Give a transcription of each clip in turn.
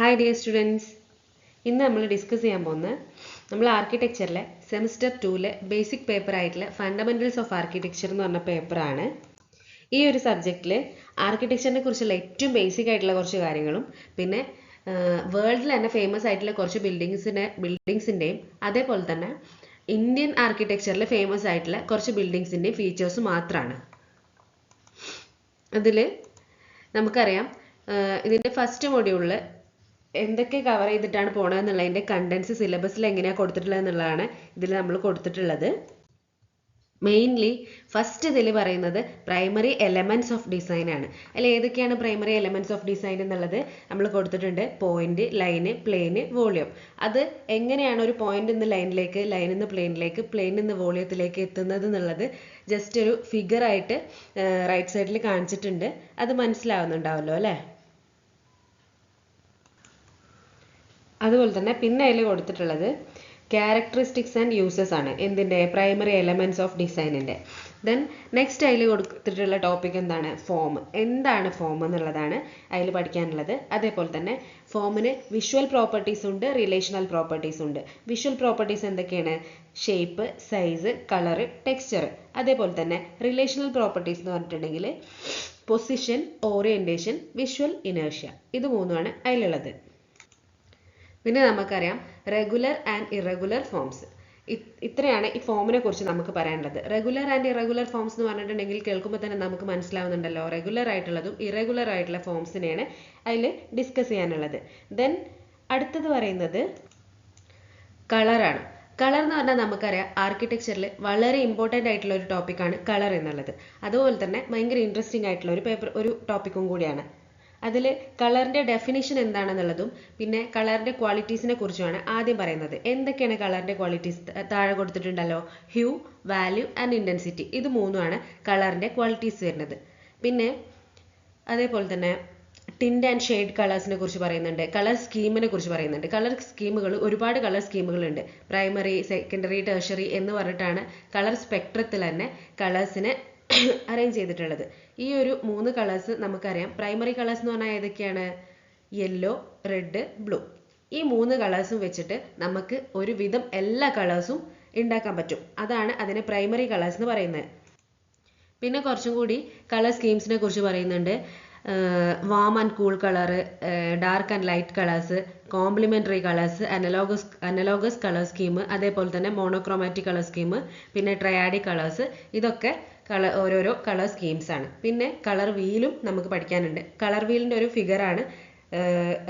Hi dear students ഇന്ന് നമ്മൾ discuss ചെയ്യാൻ പോകുന്നത് നമ്മൾ ആർക്കിടെക്ചറിലെ സെമിസ്റ്റർ ടൂവിലെ ബേസിക് പേപ്പർ ആയിട്ടുള്ള ഫണ്ടമെന്റൽസ് ഓഫ് ആർക്കിടെക്ചർ എന്ന് പറഞ്ഞ പേപ്പറാണ് ഈ ഒരു സബ്ജക്റ്റിൽ ആർക്കിടെക്ചറിനെ കുറിച്ചുള്ള ഏറ്റവും ബേസിക് ആയിട്ടുള്ള കുറച്ച് കാര്യങ്ങളും പിന്നെ വേൾഡിൽ തന്നെ ഫേമസ് ആയിട്ടുള്ള കുറച്ച് ബിൽഡിങ്സിന്റെ ബിൽഡിങ്സിന്റെയും അതേപോലെ തന്നെ ഇന്ത്യൻ ആർക്കിടെക്ചറിൽ ഫേമസ് ആയിട്ടുള്ള കുറച്ച് ബിൽഡിങ്സിന്റെയും ഫീച്ചേഴ്സ് മാത്രമാണ് അതിൽ നമുക്കറിയാം ഇതിന്റെ ഫസ്റ്റ് മൊഡ്യൂളിൽ എന്തൊക്കെ കവർ ചെയ്തിട്ടാണ് പോണതെന്നുള്ളതിന്റെ കണ്ടൻസ് സിലബസിൽ എങ്ങനെയാണ് കൊടുത്തിട്ടുള്ളത് എന്നുള്ളതാണ് ഇതിൽ നമ്മൾ കൊടുത്തിട്ടുള്ളത്. മെയിൻലി ഫസ്റ്റ് ഇതിൽ പറയുന്നത് പ്രൈമറി എലമെന്റ്സ് ഓഫ് ഡിസൈൻ ആണ്. അതിൽ ഏതൊക്കെയാണ് പ്രൈമറി എലമെന്റ്സ് ഓഫ് ഡിസൈൻ എന്നുള്ളത് നമ്മൾ കൊടുത്തിട്ടുണ്ട്. പോയിന്റ് ലൈന് പ്ലെയിന് വോളിയം അത് എങ്ങനെയാണ് ഒരു പോയിന്റ് നിന്ന് ലൈനിലേക്ക് ലൈനിൽ നിന്ന് പ്ലെയിനിലേക്ക് പ്ലെയിനിൽ നിന്ന് വോളിയത്തിലേക്ക് എത്തുന്നത് എന്നുള്ളത് ജസ്റ്റ് ഒരു ഫിഗർ ആയിട്ട് റൈറ്റ് സൈഡിൽ കാണിച്ചിട്ടുണ്ട്. അത് മനസ്സിലാവുന്നുണ്ടാവല്ലോ അല്ലേ? അതുപോലെ തന്നെ പിന്നെ അതിൽ കൊടുത്തിട്ടുള്ളത്? ക്യാരക്ടറിസ്റ്റിക്സ് ആൻഡ് യൂസസ് ആണ്. എന്തിന്റെ? പ്രൈമറി എലമെന്റ്സ് ഓഫ് ഡിസൈനിന്റെ ദെൻ നെക്സ്റ്റ് അതിൽ കൊടുത്തിട്ടുള്ള ടോപ്പിക് എന്താണ്? ഫോം എന്താണ് ഫോം എന്നുള്ളതാണ് അതിൽ പഠിക്കാനുള്ളത്. അതേപോലെ തന്നെ ഫോമിന് വിഷ്വൽ പ്രോപ്പർട്ടീസ് ഉണ്ട് റിലേഷണൽ പ്രോപ്പർട്ടീസ് ഉണ്ട്. വിഷ്വൽ പ്രോപ്പർട്ടീസ് എന്തൊക്കെയാണ്? ഷേപ്പ് സൈസ് കളറ് ടെക്സ്ചർ അതേപോലെ തന്നെ റിലേഷണൽ പ്രോപ്പർട്ടീസ് എന്ന് പറഞ്ഞിട്ടുണ്ടെങ്കിൽ പൊസിഷൻ ഓറിയന്റേഷൻ വിഷ്വൽ ഇനേർഷ്യ ഇത് മൂന്നുമാണ് അതിലുള്ളത്. പിന്നെ നമുക്കറിയാം റെഗുലർ ആൻഡ് ഇറഗുലർ ഫോംസ് ഇത്രയാണ് ഈ ഫോമിനെ കുറിച്ച് നമുക്ക് പറയാനുള്ളത് റെഗുലർ ആൻഡ് ഇറഗുലർ ഫോംസ് എന്ന് പറഞ്ഞിട്ടുണ്ടെങ്കിൽ കേൾക്കുമ്പോൾ തന്നെ നമുക്ക് മനസ്സിലാവുന്നുണ്ടല്ലോ. റെഗുലർ ആയിട്ടുള്ളതും ഇറഗുലർ ആയിട്ടുള്ള ഫോംസിനെയാണ് അതിൽ ഡിസ്കസ് ചെയ്യാനുള്ളത്. ദെൻ അടുത്തത് പറയുന്നത് കളറാണ് കളർ എന്ന് പറഞ്ഞാൽ നമുക്കറിയാം ആർക്കിടെക്ചറിൽ വളരെ ഇമ്പോർട്ടന്റ് ആയിട്ടുള്ള ഒരു ടോപ്പിക്കാണ് കളർ എന്നുള്ളത്. അതുപോലെ തന്നെ ഭയങ്കര ഇൻട്രസ്റ്റിംഗ് ആയിട്ടുള്ള ഒരു പേപ്പർ ഒരു ടോപ്പിക്കും കൂടിയാണ്. അതിൽ കളറിന്റെ ഡെഫിനിഷൻ എന്താണെന്നുള്ളതും പിന്നെ കളറിന്റെ ക്വാളിറ്റീസിനെ കുറിച്ചുമാണ് ആദ്യം പറയുന്നത്. എന്തൊക്കെയാണ് കളറിന്റെ ക്വാളിറ്റീസ് താഴെ കൊടുത്തിട്ടുണ്ടല്ലോ. ഹ്യൂ വാല്യൂ ആൻഡ് ഇന്റൻസിറ്റി ഇത് മൂന്നുമാണ് കളറിന്റെ ക്വാളിറ്റീസ് വരുന്നത്. പിന്നെ അതേപോലെ തന്നെ ടിൻഡ് ആൻഡ് ഷെയ്ഡ് കളേഴ്സിനെ കുറിച്ച് പറയുന്നുണ്ട്. കളർ സ്കീമിനെ കുറിച്ച് പറയുന്നുണ്ട്. കളർ സ്കീമുകൾ ഒരുപാട് കളർ സ്കീമുകളുണ്ട് പ്രൈമറി സെക്കൻഡറി ടേർഷറി എന്ന് പറഞ്ഞിട്ടാണ് കളർ സ്പെക്ട്രത്തിൽ തന്നെ കളേഴ്സിനെ അറേഞ്ച് ചെയ്തിട്ടുള്ളത്. ഈ ഒരു മൂന്ന് കളേഴ്സ് നമുക്കറിയാം. പ്രൈമറി കളേഴ്സ് എന്ന് പറഞ്ഞാൽ ഏതൊക്കെയാണ്? യെല്ലോ റെഡ് ബ്ലൂ ഈ മൂന്ന് കളേഴ്സും വെച്ചിട്ട് നമുക്ക് ഒരുവിധം എല്ലാ കളേഴ്സും ഉണ്ടാക്കാൻ പറ്റും. അതാണ് അതിനെ പ്രൈമറി കളേഴ്സ് എന്ന് പറയുന്നത്. പിന്നെ കുറച്ചും കൂടി കളർ സ്കീംസിനെ കുറിച്ച് പറയുന്നുണ്ട്. Warm and cool colour dark and light colours complementary colours analogous analogous colour scheme അതേപോലെ തന്നെ മോണോക്രോമാറ്റിക് കളർ സ്കീം പിന്നെ ട്രയാഡി കളേഴ്സ് ഇതൊക്കെ കളർ ഓരോരോ കളർ സ്കീംസ് ആണ്. പിന്നെ കളർ വീലും നമുക്ക് പഠിക്കാനുണ്ട്. കളർ വീലിന്റെ ഒരു ഫിഗർ ആണ്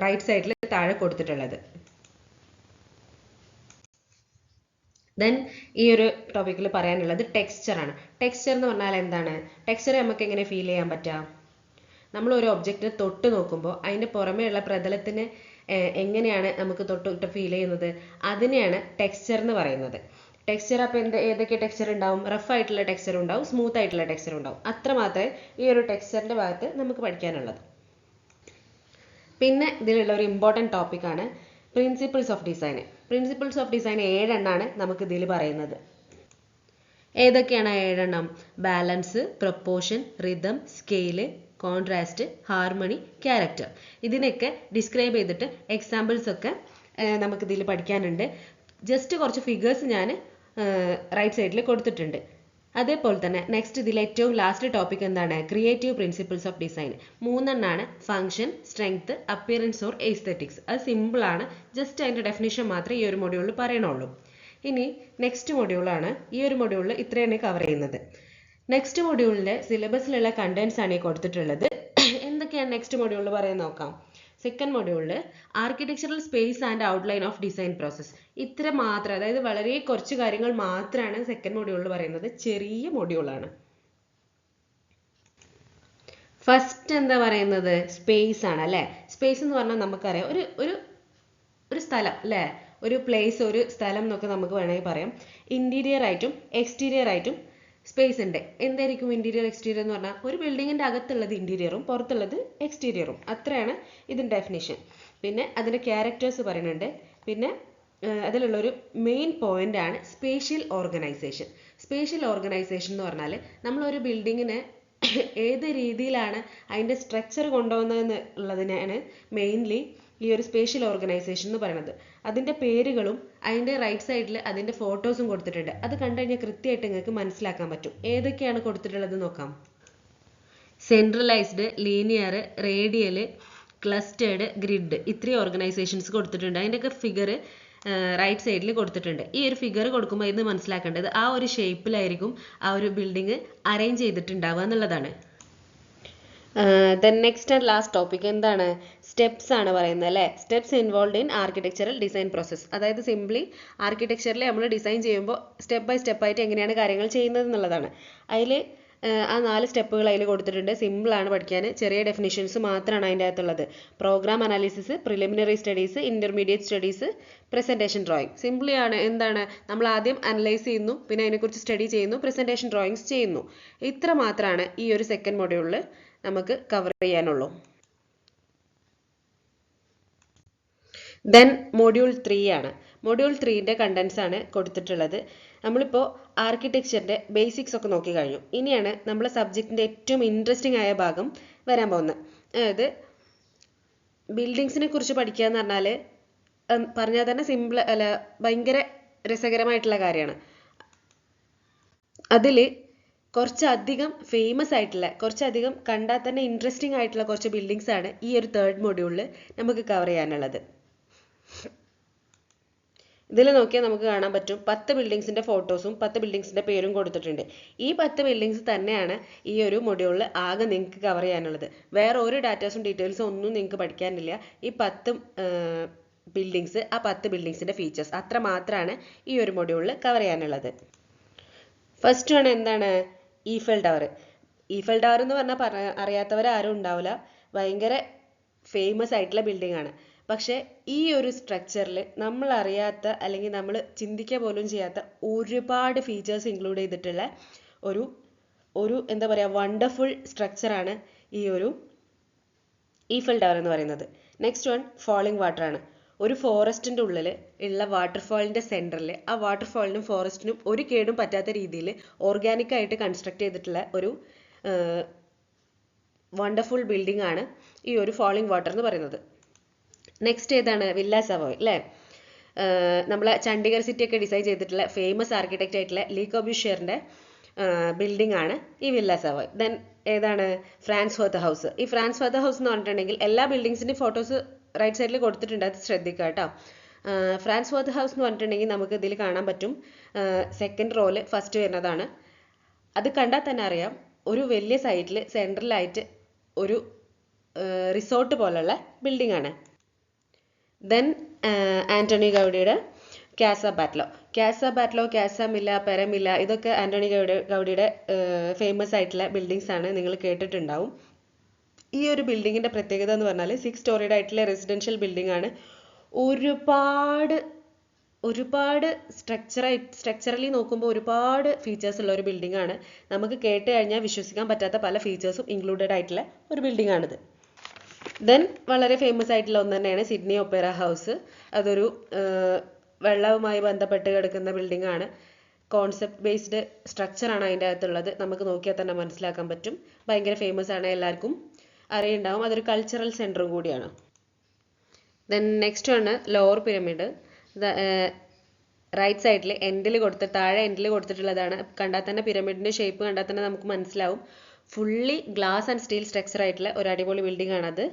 റൈറ്റ് സൈഡിൽ താഴെ കൊടുത്തിട്ടുള്ളത്. ദെൻ ഈ ഒരു ടോപ്പിക്കിൽ പറയാനുള്ളത് ടെക്സ്ചർ ആണ്. ടെക്സ്ചർ എന്ന് പറഞ്ഞാൽ എന്താണ്? ടെക്സ്ചർ നമുക്ക് എങ്ങനെ ഫീൽ ചെയ്യാൻ പറ്റാം? നമ്മൾ ഒരു ഒബ്ജക്റ്റിനെ തൊട്ട് നോക്കുമ്പോൾ അതിന്റെ പുറമേയുള്ള പ്രതലത്തിന് എങ്ങനെയാണ് നമുക്ക് തൊട്ട് ഫീൽ ചെയ്യുന്നത്? അതിനെയാണ് ടെക്സ്ചർ എന്ന് പറയുന്നത്. ടെക്സ്ചർ അപ്പോൾ എന്ത് ഏതൊക്കെ ടെക്സ്ചർ ഉണ്ടാവും? റഫ് ആയിട്ടുള്ള ടെക്സ്ചർ ഉണ്ടാവും സ്മൂത്ത് ആയിട്ടുള്ള ടെക്സ്ചർ ഉണ്ടാവും. അത്ര മാത്രമേ ഈ ഒരു ടെക്സ്ചറിന്റെ ഭാഗത്ത് നമുക്ക് പഠിക്കാനുള്ളത്. പിന്നെ ഇതിലുള്ള ഒരു ഇമ്പോർട്ടന്റ് ടോപ്പിക്കാണ് principles of design principles of design ഏഴെണ്ണാണ് നമുക്ക് ഇതിൽ പറയുന്നത്. ഏതൊക്കെയാണ് ഏഴെണ്ണം? Balance proportion rhythm scale contrast harmony character ഇതിനൊക്കെ ഡിസ്ക്രൈബ് ചെയ്തിട്ട് എക്സാമ്പിൾസ് ഒക്കെ നമുക്ക് ഇതിൽ പഠിക്കാനുണ്ട്. ജസ്റ്റ് കുറച്ച് ഫിഗേഴ്സ് ഞാൻ റൈറ്റ് സൈഡിൽ കൊടുത്തിട്ടുണ്ട്. അതേപോലെ തന്നെ നെക്സ്റ്റ് ഇതിൽ ഏറ്റവും ലാസ്റ്റ് ടോപ്പിക് എന്താണ്? Creative principles of design മൂന്നെണ്ണാണ്. Function strength appearance or aesthetics അത് സിമ്പിളാണ് ജസ്റ്റ് അതിന്റെ ഡെഫിനേഷൻ മാത്രമേ ഈ ഒരു മൊഡ്യൂളിൽ പറയണുള്ളൂ. ഇനി നെക്സ്റ്റ് മൊഡ്യൂളാണ് ഈ ഒരു മൊഡ്യൂളിൽ ഇത്രയാണ് കവർ ചെയ്യുന്നത്. നെക്സ്റ്റ് മൊഡ്യൂളിന്റെ സിലബസിലുള്ള കണ്ടൻസ് ആണ് ഈ കൊടുത്തിട്ടുള്ളത്. എന്തൊക്കെയാണ് നെക്സ്റ്റ് മൊഡ്യൂളിൽ പറയാൻ നോക്കാം? സെക്കൻഡ് മൊഡ്യൂളിൽ architectural space and outline of design process ഇത്ര മാത്രം അതായത് വളരെ കുറച്ച് കാര്യങ്ങൾ മാത്രമാണ് സെക്കൻഡ് മൊഡ്യൂളിൽ പറയുന്നത്. ചെറിയ മൊഡ്യൂളാണ് ഫസ്റ്റ് എന്താ പറയുന്നത്? സ്പേസ് ആണ് അല്ലേ? സ്പേസ് എന്ന് പറഞ്ഞാൽ നമുക്കറിയാം. ഒരു ഒരു ഒരു സ്ഥലം അല്ലേ? ഒരു പ്ലേസ് ഒരു സ്ഥലം എന്നൊക്കെ നമുക്ക് വേണമെങ്കിൽ പറയാം. ഇന്റീരിയർ ആയിട്ടും എക്സ്റ്റീരിയർ ആയിട്ടും സ്പേസ് ഉണ്ട്. എന്തായിരിക്കും ഇന്റീരിയർ എക്സ്റ്റീരിയർ എന്ന് പറഞ്ഞാൽ ഒരു ബിൽഡിങ്ങിന്റെ അകത്തുള്ളത് ഇന്റീരിയറും പുറത്തുള്ളത് എക്സ്റ്റീരിയറും അത്രയാണ് ഇതിന്റെ ഡെഫിനേഷൻ പിന്നെ അതിന്റെ ക്യാരക്ടേഴ്സ് പറയുന്നുണ്ട്. പിന്നെ അതിലുള്ളൊരു മെയിൻ പോയിന്റ് ആണ് സ്പേഷ്യൽ ഓർഗനൈസേഷൻ സ്പേഷ്യൽ ഓർഗനൈസേഷൻ എന്ന് പറഞ്ഞാൽ നമ്മളൊരു ബിൽഡിങ്ങിന് ഏത് രീതിയിലാണ് അതിന്റെ സ്ട്രക്ചർ കൊണ്ടുപോകുന്നത് ഉള്ളതിനാണ് മെയിൻലി ഈ ഒരു സ്പേഷ്യൽ ഓർഗനൈസേഷൻ എന്ന് പറയുന്നത് അതിന്റെ പേരുകളും അതിന്റെ റൈറ്റ് സൈഡിൽ അതിന്റെ ഫോട്ടോസും കൊടുത്തിട്ടുണ്ട്. അത് കണ്ടു കഴിഞ്ഞാൽ കൃത്യമായിട്ട് നിങ്ങൾക്ക് മനസ്സിലാക്കാൻ പറ്റും. ഏതൊക്കെയാണ് കൊടുത്തിട്ടുള്ളത് നോക്കാം. Centralised linear radial clustered grid ഇത്രയും ഓർഗനൈസേഷൻസ് കൊടുത്തിട്ടുണ്ട്. അതിന്റെയൊക്കെ ഫിഗർ റൈറ്റ് സൈഡിൽ കൊടുത്തിട്ടുണ്ട്. ഈ ഒരു ഫിഗർ കൊടുക്കുമ്പോൾ ഇത് മനസ്സിലാക്കേണ്ടത്. ആ ഒരു ഷേപ്പിലായിരിക്കും ആ ഒരു ബിൽഡിംഗ് അറേഞ്ച് ചെയ്തിട്ടുണ്ടാവുക എന്നുള്ളതാണ്. Then next and last topic എന്താണ്? സ്റ്റെപ്സ് ആണ് പറയുന്നത് അല്ലേ? Steps involve in architectural design process അതായത് സിംപ്ലി ആർക്കിടെക്ചറിൽ നമ്മൾ ഡിസൈൻ ചെയ്യുമ്പോൾ സ്റ്റെപ്പ് ബൈ സ്റ്റെപ്പ് ആയിട്ട് എങ്ങനെയാണ് കാര്യങ്ങൾ ചെയ്യുന്നത് എന്നുള്ളതാണ്. അതിൽ ആ നാല് സ്റ്റെപ്പുകൾ അതിൽ കൊടുത്തിട്ടുണ്ട്. സിമ്പിൾ ആണ് പഠിക്കാൻ. ചെറിയ ഡെഫിനിഷൻസ് മാത്രമാണ് അതിന്റെ അകത്തുള്ളത്. Programme analysis preliminary studies intermediate studies presentation drawing simply ആണ്. എന്താണ്? നമ്മൾ ആദ്യം അനലൈസ് ചെയ്യുന്നു. പിന്നെ അതിനെക്കുറിച്ച് സ്റ്റഡി ചെയ്യുന്നു. പ്രസന്റേഷൻ ഡ്രോയിങ്സ് ചെയ്യുന്നു. ഇത്ര മാത്രമാണ് ഈ ഒരു സെക്കൻഡ് മൊഡ്യൂളിൽ നമുക്ക് കവർ ചെയ്യാനുള്ളൂ. ദെൻ മൊഡ്യൂൾ ത്രീ ആണ്. മൊഡ്യൂൾ ത്രീന്റെ കണ്ടൻസ് ആണ് കൊടുത്തിട്ടുള്ളത്. നമ്മളിപ്പോൾ ആർക്കിടെക്ചറിന്റെ ബേസിക്സ് ഒക്കെ നോക്കി കഴിഞ്ഞു. ഇനിയാണ് നമ്മളെ സബ്ജക്റ്റിന്റെ ഏറ്റവും ഇൻട്രസ്റ്റിംഗ് ആയ ഭാഗം വരാൻ പോകുന്നത്. അതായത് ബിൽഡിങ്സിനെ കുറിച്ച് പഠിക്കുക എന്ന് പറഞ്ഞാൽ പറഞ്ഞാൽ തന്നെ സിമ്പിൾ അല്ല ഭയങ്കര രസകരമായിട്ടുള്ള കാര്യമാണ്. അതിൽ കുറച്ചധികം ഫേമസ് ആയിട്ടുള്ള കുറച്ചധികം കണ്ടാൽ തന്നെ ഇൻട്രസ്റ്റിംഗ് ആയിട്ടുള്ള കുറച്ച് ബിൽഡിങ്സ് ആണ് ഈ ഒരു തേർഡ് മൊഡ്യൂളിൽ നമുക്ക് കവർ ചെയ്യാനുള്ളത്. ഇതിൽ നോക്കിയാൽ നമുക്ക് കാണാൻ പറ്റും പത്ത് ബിൽഡിങ്സിന്റെ ഫോട്ടോസും പത്ത് ബിൽഡിങ്സിന്റെ പേരും കൊടുത്തിട്ടുണ്ട്. ഈ പത്ത് ബിൽഡിങ്സ് തന്നെയാണ് ഈ ഒരു മൊഡ്യൂളിൽ ആകെ നിങ്ങൾക്ക് കവർ ചെയ്യാനുള്ളത്. വേറെ ഒരു ഡാറ്റാസും ഡീറ്റെയിൽസും ഒന്നും നിങ്ങൾക്ക് പഠിക്കാനില്ല. ഈ പത്ത് ബിൽഡിങ്സ് ആ പത്ത് ബിൽഡിങ്സിന്റെ ഫീച്ചേഴ്സ് അത്ര മാത്രമാണ് ഈ ഒരു മൊഡ്യൂളിൽ കവർ ചെയ്യാനുള്ളത്. ഫസ്റ്റ് ആണ് എന്താണ്? ഈഫൽ ടവർ ഈഫൽ ടവർ എന്ന് പറഞ്ഞാൽ പറ അറിയാത്തവർ ആരും ഉണ്ടാവില്ല ഭയങ്കര ഫേമസ് ആയിട്ടുള്ള ബിൽഡിംഗ് ആണ്. പക്ഷേ ഈ ഒരു സ്ട്രക്ചറിൽ നമ്മൾ അറിയാത്ത അല്ലെങ്കിൽ നമ്മൾ ചിന്തിക്കുക പോലും ചെയ്യാത്ത ഒരുപാട് ഫീച്ചേഴ്സ് ഇൻക്ലൂഡ് ചെയ്തിട്ടുള്ള ഒരു ഒരു എന്താ പറയുക വണ്ടർഫുൾ സ്ട്രക്ചറാണ് ഈ ഒരു ഈഫൽ ടവർ എന്ന് പറയുന്നത്. നെക്സ്റ്റ് വൺ ഫോളിംഗ് വാട്ടർ ആണ്. ഒരു ഫോറസ്റ്റിന്റെ ഉള്ളിൽ ഉള്ള വാട്ടർഫാളിന്റെ സെന്ററിൽ ആ വാട്ടർഫാളിനും ഫോറസ്റ്റിനും ഒരു കേടും പറ്റാത്ത രീതിയിൽ ഓർഗാനിക് ആയിട്ട് കൺസ്ട്രക്ട് ചെയ്തിട്ടുള്ള ഒരു വണ്ടർഫുൾ ബിൽഡിംഗ് ആണ് ഈ ഒരു ഫോളിംഗ് വാട്ടർ എന്ന് പറയുന്നത്. നെക്സ്റ്റ് ഏതാണ്? വില്ല സവോയ് അല്ലേ? നമ്മളെ ചണ്ഡീഗഡ് സിറ്റി ഒക്കെ ഡിസൈൻ ചെയ്തിട്ടുള്ള ഫേമസ് ആർക്കിടെക്റ്റ് ആയിട്ടുള്ള ലീ കൊബ്യൂഷ്യറിന്റെ ബിൽഡിംഗ് ആണ് ഈ വില്ല സവോയ് ദെൻ ഏതാണ്? ഫ്രാൻസ് ഫോർത്ത് ഹൗസ് ഈ ഫ്രാൻസ് ഫോർത്ത് ഹൗസ് എന്ന് പറഞ്ഞിട്ടുണ്ടെങ്കിൽ എല്ലാ ബിൽഡിങ്സിന്റെയും ഫോട്ടോസ് റൈറ്റ് സൈഡിൽ കൊടുത്തിട്ടുണ്ട്. അത് ശ്രദ്ധിക്കുക കേട്ടോ. ഫ്രാൻസ് വർത്ത് ഹൗസ് എന്ന് പറഞ്ഞിട്ടുണ്ടെങ്കിൽ നമുക്ക് ഇതിൽ കാണാൻ പറ്റും. സെക്കൻഡ് റോൽ ഫസ്റ്റ് വരുന്നതാണ്. അത് കണ്ടാൽ തന്നെ അറിയാം ഒരു വലിയ സൈറ്റിൽ സെൻട്രലായിട്ട് ഒരു റിസോർട്ട് പോലുള്ള ബിൽഡിംഗ് ആണ്. ദെൻ ആന്റണി ഗൗഡിയുടെ ക്യാസ ബാറ്റ്ലോ ക്യാസ ബാറ്റ്ലോ ക്യാസ മില്ല പെരമില്ല ഇതൊക്കെ ആന്റണി ഗൗഡ ഗൗഡിയുടെ ഫേമസ് ആയിട്ടുള്ള ബിൽഡിങ്സ് ആണ്. നിങ്ങൾ കേട്ടിട്ടുണ്ടാവും. ഈ ഒരു ബിൽഡിങ്ങിന്റെ പ്രത്യേകത എന്ന് പറഞ്ഞാൽ സിക്സ് സ്റ്റോറിയുടെ ആയിട്ടുള്ള റെസിഡൻഷ്യൽ ബിൽഡിംഗ് ആണ്. ഒരുപാട് ഒരുപാട് സ്ട്രക്ചറായി സ്ട്രക്ചറലി നോക്കുമ്പോൾ ഒരുപാട് ഫീച്ചേഴ്സ് ഉള്ള ഒരു ബിൽഡിംഗ് ആണ്. നമുക്ക് കേട്ട് കഴിഞ്ഞാൽ വിശ്വസിക്കാൻ പറ്റാത്ത പല ഫീച്ചേഴ്സും ഇൻക്ലൂഡഡ് ആയിട്ടുള്ള ഒരു ബിൽഡിംഗ് ആണിത്. ദെൻ വളരെ ഫേമസ് ആയിട്ടുള്ള ഒന്ന് തന്നെയാണ് സിഡ്നി ഒപ്പേറ ഹൗസ് അതൊരു വെള്ളവുമായി ബന്ധപ്പെട്ട് കിടക്കുന്ന ബിൽഡിംഗ് ആണ്. കോൺസെപ്റ്റ് ബേസ്ഡ് സ്ട്രക്ചറാണ് അതിന്റെ അകത്തുള്ളത്. നമുക്ക് നോക്കിയാൽ തന്നെ മനസ്സിലാക്കാൻ പറ്റും. ഭയങ്കര ഫേമസ് ആണ് എല്ലാവർക്കും. അറിയുണ്ടാവും. അതൊരു കൾച്ചറൽ സെന്ററും കൂടിയാണ്. ദെൻ നെക്സ്റ്റ് ആണ് ലോവർ പിരമിഡ് റൈറ്റ് സൈഡിൽ എൻഡിൽ കൊടുത്ത് താഴെ എൻഡിൽ കൊടുത്തിട്ടുള്ളതാണ്. കണ്ടാൽ തന്നെ പിരമിഡിന്റെ ഷേപ്പ് കണ്ടാൽ തന്നെ നമുക്ക് മനസ്സിലാവും. Fully glass and steel structure ആയിട്ടുള്ള ഒരു അടിപൊളി ബിൽഡിംഗ് ആണത്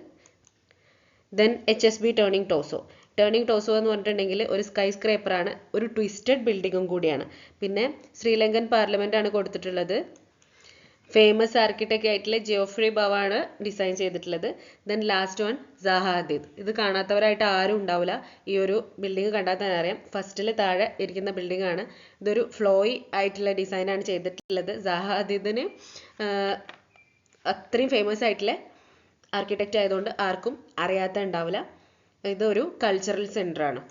then H S B Turning Torso Turning Torso എന്ന് പറഞ്ഞിട്ടുണ്ടെങ്കിൽ ഒരു സ്കൈ സ്ക്രേപ്പറാണ് ഒരു ട്വിസ്റ്റഡ് ബിൽഡിങ്ങും കൂടിയാണ്. പിന്നെ ശ്രീലങ്കൻ പാർലമെന്റ് ആണ് കൊടുത്തിട്ടുള്ളത്. ഫേമസ് ആർക്കിടെക്റ്റ് ആയിട്ടുള്ള ജിയോഫ്രി ബവാണ് ഡിസൈൻ ചെയ്തിട്ടുള്ളത്. Then last one Zaha Hadid ഇത് കാണാത്തവരായിട്ട് ആരും ഉണ്ടാവില്ല. ഈ ഒരു ബിൽഡിംഗ് കണ്ടാൽ തന്നെ അറിയാം. ഫസ്റ്റിൽ താഴെ ഇരിക്കുന്ന ബിൽഡിംഗ് ആണ്. ഇതൊരു ഫ്ലോയി ആയിട്ടുള്ള ഡിസൈനാണ് ചെയ്തിട്ടുള്ളത്. സഹാദീദിന് അത്രയും ഫേമസ് ആയിട്ടുള്ള ആർക്കിടെക്റ്റ് ആയതുകൊണ്ട് ആർക്കും അറിയാത്ത ഉണ്ടാവില്ല. ഇതൊരു കൾച്ചറൽ സെന്റർ ആണ്.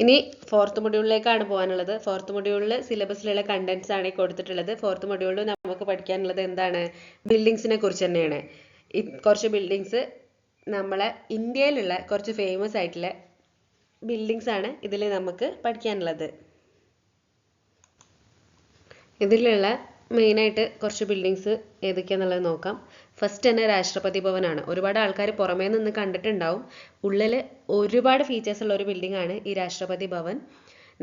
ഇനി ഫോർത്ത് മൊഡ്യൂളിലേക്കാണ് പോകാനുള്ളത്. ഫോർത്ത് മൊഡ്യൂളിൽ സിലബസിലുള്ള കണ്ടന്റ്സ് ആണ് കൊടുത്തിട്ടുള്ളത്. ഫോർത്ത് മൊഡ്യൂളിൽ നമുക്ക് പഠിക്കാനുള്ളത് എന്താണ്? ബിൽഡിങ്സിനെ കുറിച്ച് തന്നെയാണ്. കുറച്ച് ബിൽഡിങ്സ് നമ്മളെ ഇന്ത്യയിലുള്ള കുറച്ച് ഫേമസ് ആയിട്ടുള്ള ബിൽഡിങ്സ് ആണ് ഇതിൽ നമുക്ക് പഠിക്കാനുള്ളത്. ഇതിലുള്ള മെയിനായിട്ട് കുറച്ച് ബിൽഡിങ്സ് ഏതൊക്കെയാണെന്നുള്ളത് നോക്കാം. ഫസ്റ്റ് തന്നെ രാഷ്ട്രപതി ഭവനാണ്. ഒരുപാട് ആൾക്കാർ പുറമേ നിന്ന് കണ്ടിട്ടുണ്ടാവും. ഉള്ളിൽ ഒരുപാട് ഫീച്ചേഴ്സ് ഉള്ള ഒരു ബിൽഡിംഗ് ആണ് ഈ Rashtrapati Bhavan.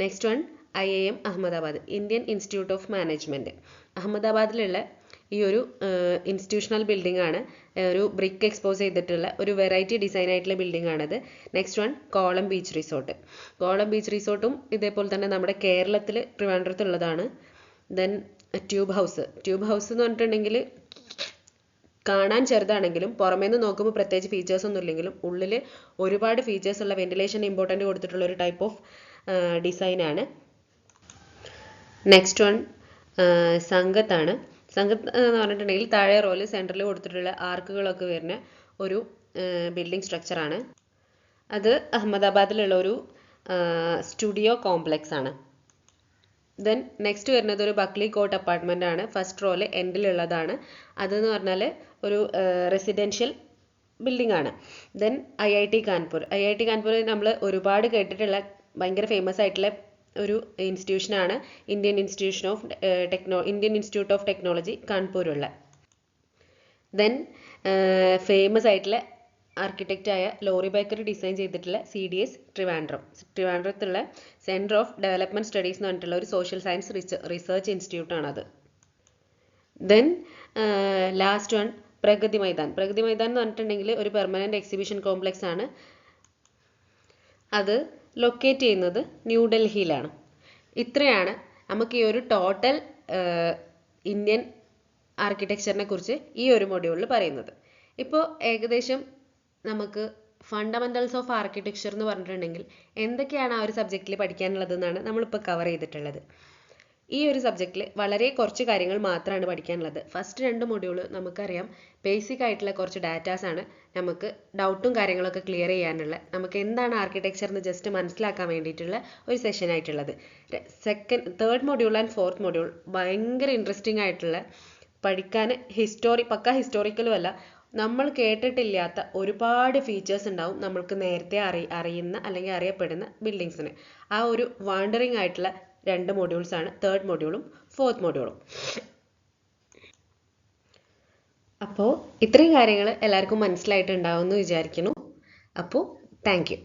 Next one I A M Ahmedabad Indian Institute of Management അഹമ്മദാബാദിലുള്ള ഈ ഒരു ഇൻസ്റ്റിറ്റ്യൂഷണൽ ബിൽഡിംഗ് ആണ്. ഒരു ബ്രിക്ക് എക്സ്പോസ് ചെയ്തിട്ടുള്ള ഒരു വെറൈറ്റി ഡിസൈൻ ആയിട്ടുള്ള ബിൽഡിംഗ് ആണിത്. Next one Kovalam beach resort Kovalam beach റിസോർട്ടും ഇതേപോലെ തന്നെ നമ്മുടെ കേരളത്തിൽ ട്രിവാൻഡ്രത്തുള്ളതാണ്. Then tube house tube house എന്ന് പറഞ്ഞിട്ടുണ്ടെങ്കിൽ കാണാൻ ചെറുതാണെങ്കിലും പുറമേ നിന്ന് നോക്കുമ്പോൾ പ്രത്യേകിച്ച് ഫീച്ചേഴ്സ് ഒന്നും ഇല്ലെങ്കിലും ഉള്ളിൽ ഒരുപാട് ഫീച്ചേഴ്സ് ഉള്ള വെന്റിലേഷൻ ഇമ്പോർട്ടന്റ് കൊടുത്തിട്ടുള്ള ഒരു ടൈപ്പ് ഓഫ് ഡിസൈനാണ് നെക്സ്റ്റ് വൺ സംഘത്താണ്. സംഘത്ത് എന്ന് പറഞ്ഞിട്ടുണ്ടെങ്കിൽ താഴെ റോൽ സെന്ററിൽ കൊടുത്തിട്ടുള്ള ആർക്കുകളൊക്കെ വരുന്ന ഒരു ബിൽഡിംഗ് സ്ട്രക്ചറാണ് അത് അഹമ്മദാബാദിലുള്ള ഒരു സ്റ്റുഡിയോ കോംപ്ലക്സ് ആണ്. ദെൻ നെക്സ്റ്റ് വരുന്നത് ഒരു ബക്ലി കോട്ട് അപ്പാർട്ട്മെന്റ് ആണ്. ഫസ്റ്റ് റോൽ എൻഡിലുള്ളതാണ് അതെന്ന് പറഞ്ഞാൽ ഒരു റെസിഡൻഷ്യൽ ബിൽഡിംഗ് ആണ്. Then I I T Kanpur I I T Kanpur നമ്മൾ ഒരുപാട് കേട്ടിട്ടുള്ള ഭയങ്കര ഫേമസ് ആയിട്ടുള്ള ഒരു ഇൻസ്റ്റിറ്റ്യൂഷനാണ് Indian institution of techno Indian institute of technology കാൺപൂരുള്ള then famous ആയിട്ടുള്ള ആർക്കിടെക്റ്റ് ആയ ലോറി ബേക്കർ ഡിസൈൻ ചെയ്തിട്ടുള്ള സി ഡി എസ് ട്രിവാൻഡ്രം ട്രിവാൻഡ്രത്തുള്ള സെന്റർ ഓഫ് ഡെവലപ്മെന്റ് സ്റ്റഡീസ് എന്ന് പറഞ്ഞിട്ടുള്ള ഒരു social science research ഇൻസ്റ്റിറ്റ്യൂട്ടാണത് then last one Pragati Maidan. Pragati Maidan എന്ന് പറഞ്ഞിട്ടുണ്ടെങ്കിൽ ഒരു പെർമനന്റ് എക്സിബിഷൻ കോംപ്ലക്സ് ആണ്. അത് ലൊക്കേറ്റ് ചെയ്യുന്നത് ന്യൂഡൽഹിയിലാണ് ഇത്രയാണ് നമുക്ക് ഈ ഒരു ടോട്ടൽ ഇന്ത്യൻ ആർക്കിടെക്ചറിനെ കുറിച്ച് ഈ ഒരു മൊഡ്യൂളിൽ പറയുന്നത്. ഇപ്പോൾ ഏകദേശം നമുക്ക് ഫണ്ടമെന്റൽസ് ഓഫ് ആർക്കിടെക്ചർ എന്ന് പറഞ്ഞിട്ടുണ്ടെങ്കിൽ എന്തൊക്കെയാണ് ആ ഒരു സബ്ജക്റ്റിൽ പഠിക്കാനുള്ളത് എന്നാണ് നമ്മളിപ്പോൾ കവർ ചെയ്തിട്ടുള്ളത്. ഈ ഒരു സബ്ജക്റ്റിൽ വളരെ കുറച്ച് കാര്യങ്ങൾ മാത്രമാണ് പഠിക്കാനുള്ളത്. ഫസ്റ്റ് രണ്ട് മൊഡ്യൂൾ നമുക്കറിയാം. ബേസിക് ആയിട്ടുള്ള കുറച്ച് ഡാറ്റാസ് ആണ് നമുക്ക് ഡൗട്ടും കാര്യങ്ങളൊക്കെ ക്ലിയർ ചെയ്യാനുള്ള. നമുക്ക് എന്താണ് ആർക്കിടെക്ചർ എന്ന് ജസ്റ്റ് മനസ്സിലാക്കാൻ വേണ്ടിയിട്ടുള്ള ഒരു സെഷൻ ആയിട്ടുള്ളത്. Second third module and fourth module ഭയങ്കര ഇൻട്രസ്റ്റിംഗ് ആയിട്ടുള്ള പഠിക്കാൻ ഹിസ്റ്റോറി പക്ക ഹിസ്റ്റോറിക്കലും അല്ല. നമ്മൾ കേട്ടിട്ടില്ലാത്ത ഒരുപാട് ഫീച്ചേഴ്സ് ഉണ്ടാവും നമ്മൾക്ക് നേരത്തെ അറി അറിയുന്ന അല്ലെങ്കിൽ അറിയപ്പെടുന്ന ബിൽഡിങ്സിന് ആ ഒരു വാണ്ടറിങ് ആയിട്ടുള്ള രണ്ട് മോഡ്യൂൾസ് ആണ്. തേർഡ് മൊഡ്യൂളും ഫോർത്ത് മൊഡ്യൂളും അപ്പോൾ ഇത്രയും കാര്യങ്ങൾ എല്ലാവർക്കും മനസ്സിലായിട്ടുണ്ടാവുമെന്ന് വിചാരിക്കുന്നു. അപ്പോൾ താങ്ക്